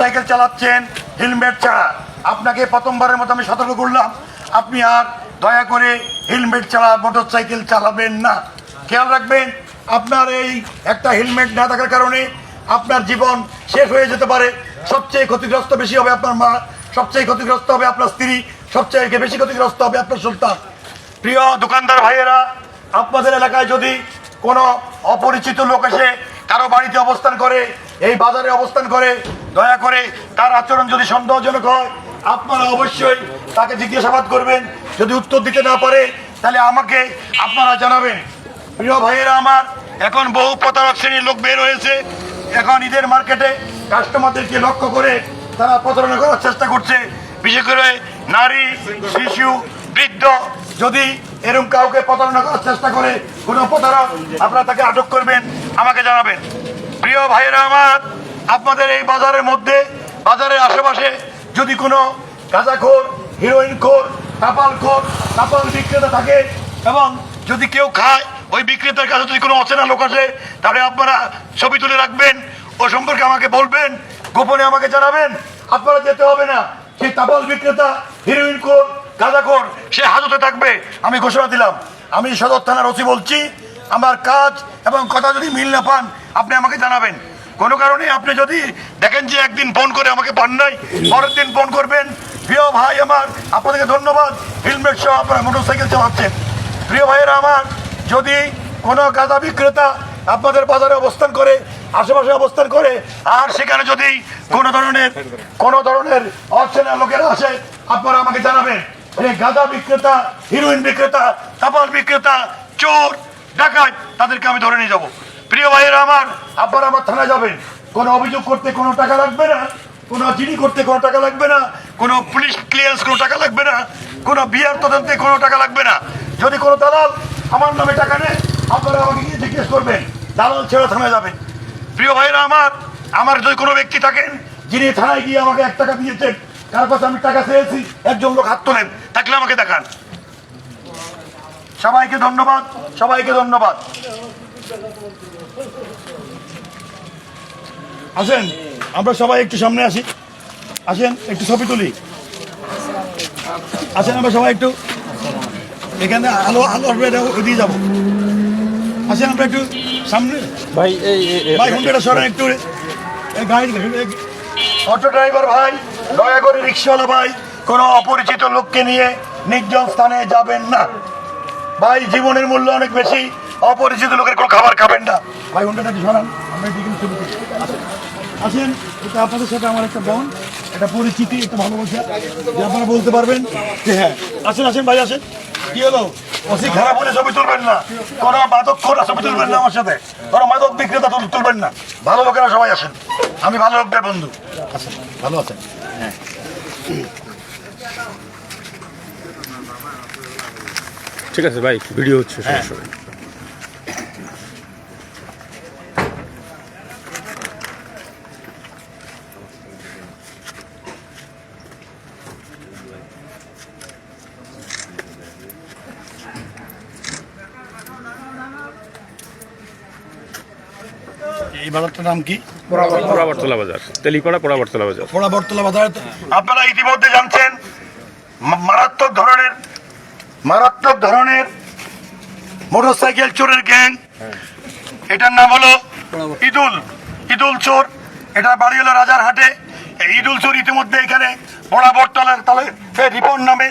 Cycle চালাচ্ছেন helmet ছাড়া। আপনাকে প্রথমবারের মতো আমি সতর্ক করলাম, আপনি আর দয়া করে হেলমেট ছাড়া মোটর সাইকেল চালাবেন না। খেয়াল রাখবেন, আপনার এই একটা হেলমেট না থাকার কারণে আপনার জীবন শেষ হয়ে যেতে পারে। সবচেয়ে ক্ষতিগ্রস্ত বেশি হবে আপনার মা, সবচেয়ে ক্ষতিগ্রস্ত হবে আপনার স্ত্রী, সবচেয়ে বেশি ক্ষতিগ্রস্ত হবে আপনার সন্তান প্রিয় দোকানদার ভাইয়েরা, আপনাদের এলাকায় যদি কোনো অপরিচিত লোক এসে কারও বাড়িতে অবস্থান করে এই বাজারে অবস্থান করে, দয়া করে তার আচরণ যদি সন্দেহজনক হয়, আপনারা অবশ্যই তাকে জিজ্ঞাসাবাদ করবেন। যদি উত্তর দিতে না পারে, তাহলে আমাকে আপনারা জানাবেন। প্রিয় ভাইয়েরা আমার, এখন বহু প্রতারক শ্রেণির লোক বের হয়েছে। এখন ঈদের মার্কেটে কাস্টমারদেরকে লক্ষ্য করে তারা প্রতারণা করার চেষ্টা করছে। বিশেষ করে নারী, শিশু, বৃদ্ধ, যদি এরকম কাউকে প্রতারণা করার চেষ্টা করে কোনো প্রতারক, আপনারা তাকে আটক করবেন, আমাকে জানাবেন। প্রিয় ভাইয়েরা আমার, আপনাদের এই বাজারের মধ্যে, বাজারের আশেপাশে যদি কোনো গাঁজাখোর হিরোইন খোর তাপাল খোর তাপাল বিক্রেতা থাকে এবং যদি কেউ খায়, ওই বিক্রেতার কাছে যদি কোনো অচেনা লোক আসে, তাহলে আপনারা ছবি তুলে রাখবেন, ও সম্পর্কে আমাকে বলবেন, গোপনে আমাকে জানাবেন। আপনারা যেতে হবে না। সেই তাপাল বিক্রেতা হিরোইন খোর, গাঁজাখোর, সে হাজতে থাকবে, আমি ঘোষণা দিলাম। আমি সদর থানার ওসি বলছি আমার কাজ এবং কথা যদি মিল না পান, আপনি আমাকে জানাবেন। কোনো কারণে আপনি যদি দেখেন যে একদিন ফোন করে আমাকে পান নাই, পরের দিন ফোন করবেন। প্রিয় ভাই আমার, আপনাদেরকে ধন্যবাদ। হেলমেট সহ আপনারা মোটর সাইকেল চালাচ্ছেন। প্রিয় ভাইয়েরা আমার, যদি কোনো গাঁজা বিক্রেতা আপনাদের বাজারে অবস্থান করে, আশেপাশে অবস্থান করে, আর সেখানে যদি কোনো ধরনের কোনো ধরনের অচেনা লোকেরা আসে, আপনারা আমাকে জানাবেন। গাঁজা বিক্রেতা হিরোইন বিক্রেতা তাপাল বিক্রেতা, চোর ডাকাত, তাদেরকে আমি ধরে নিয়ে যাব। প্রিয় ভাইয়েরা আমার আপনারা আমার থানায় যাবেন। কোনো অভিযোগ করতে কোনো টাকা লাগবে না। কোনো জিডি করতে কোনো টাকা লাগবে না। কোনো পুলিশ ক্লিয়ারেন্স কোনো টাকা লাগবে না। কোনো বিয়ার তদন্তে কোনো টাকা লাগবে না। যদি কোনো দালাল আমার নামে টাকা নেয়, আপনারা আমাকে গিয়ে জিজ্ঞেস করবেন। দালাল ছেড়ে থানায় যাবেন। প্রিয় ভাইরা আমার আমার যদি কোনো ব্যক্তি থাকেন, যিনি থানায় গিয়ে আমাকে এক টাকা দিয়েছেন কাছে আমি টাকা চেয়েছি, একজন লোক হাত তোলেন থাকলে আমাকে দেখান। সবাইকে ধন্যবাদ সবাইকে ধন্যবাদ। আসেন আমরা সবাই একটু সামনে আসি। আসেন একটু ছবি তুলি। আসেন আমরা সবাই একটু এখানে আলো আলো আসবে এটা ওদিকে যাব। আসেন আমরা একটু সামনে। ভাই ভাই হুন্ডাটা সরেন একটু। গাড়ি অটো ড্রাইভার ভাই দয়া করে রিক্সাওয়ালা ভাই কোনো অপরিচিত লোককে নিয়ে নির্জন স্থানে যাবেন না। ভাই, জীবনের মূল্য অনেক বেশি। অপরিচিত লোকের কোনো খাবার খাবেন না। ভাই হুন্ডাটা একটু সরান আমরা এদিকে ছবি তুলি। আসেন। এটা আপনাদের সাথে আমার একটা বন এটা পরিচিতি, একটা ভালোবাসা। যে আপনারা বলতে পারবেন যে হ্যাঁ। আসেন আসেন, ভাই, আসেন। কি হলো? অসি খারাপ হলে ছবি তুলবেন না। কোনো মাদক খোরা ছবি তুলবেন না আমার সাথে। কোনো মাদক বিক্রেতা তুল- তুলবেন না। ভালো লোকেরা সবাই আসেন। আমি ভালো লোকদের বন্ধু। আসেন, ভালো আছেন? ঠিক আছে ভাই ভিডিও হচ্ছে হ্যাঁ। সমস্যা এই বাজারটার নাম কি? পোড়াবরতলা বাজার। তেলিপাড়া পোড়াবরতলা বাজার। পোড়াবরতলা বাজার। আপনারা ইতিমধ্যে জানছেন মারাত্মক ধরনের মোটরসাইকেল চোরের গ্যাং। এটার নাম হলো ইদুল ইদুল চোর। এটা বাড়ি হলো রাজার হাটে এই ইদুল চোর ইতিমধ্যে এখানে পোড়াবরতলার তলে এ রিপন নামে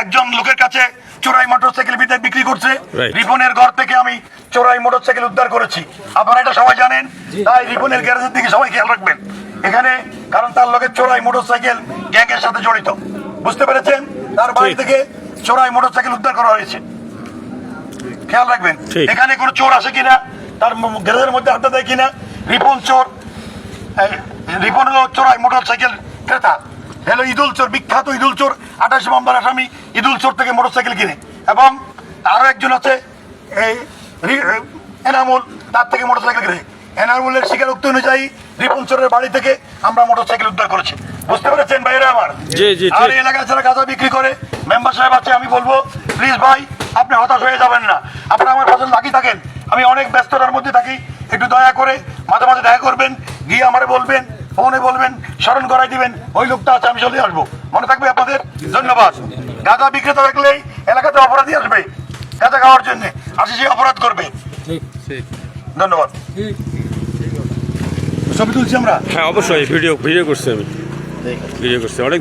একজন লোকের কাছে চোরাই মোটরসাইকেল বিক্রি করছে. রিপনের ঘর থেকে আমি চোরাই মোটরসাইকেল উদ্ধার করেছি। আপনারা এটা সবাই জানেন। তাই রিপনের গ্যারেজের দিকে সবাই খেয়াল রাখবেন। এখানে কারণ তার লোকের চোরাই মোটরসাইকেল গ্যাংয়ের সাথে জড়িত। বুঝতে পেরেছেন? তার বাড়ি থেকে চোরাই মোটরসাইকেল উদ্ধার করা হয়েছে। খেয়াল রাখবেন এখানে কোনো চোর আসে কিনা তার গ্যারেজের মধ্যে আড্ডা দেয় কিনা রিপন চোর রিপন চোরাই মোটরসাইকেল ক্রেতা। হলো ইদুল চোর বিখ্যাত ইদুল চোর আঠাশ নম্বর আসামি ইদুল চোর থেকে মোটরসাইকেল কিনে। এবং আরও একজন আছে এই এনামুল তার থেকে মোটরসাইকেল কিনে। এনামুলের স্বীকারোক্তি অনুযায়ী রিপন চোরের বাড়ি থেকে আমরা মোটরসাইকেল উদ্ধার করেছি। বুঝতে পেরেছেন ভাইরা আমার? জি, জি, আর এই এলাকায় যারা গাঁজা বিক্রি করে মেম্বার সাহেব আছে আমি বলব প্লিজ ভাই আপনি হতাশ হয়ে যাবেন না। আপনি আমার পাশে লাগিয়ে থাকেন। আমি অনেক ব্যস্ততার মধ্যে থাকি। একটু দয়া করে মাঝে মাঝে দেখা করবেন গিয়ে আমারে বলবেন ফোনে বলবেন স্মরণ করাই দিবেন। ওই লোকটা আছে আমি চলে আসব। মনে থাকবে আপনাদের? ধন্যবাদ। গাঁজা বিক্রেতা দেখলেই এলাকাতে অপরাধী আসবে গাঁজা খাওয়ার জন্য। আসি সে অপরাধ করবে। ধন্যবাদ। ছবি তুলছি আমরা? হ্যাঁ অবশ্যই ভিডিও ভিডিও করছি আমি। ভিডিও করছি। অনেক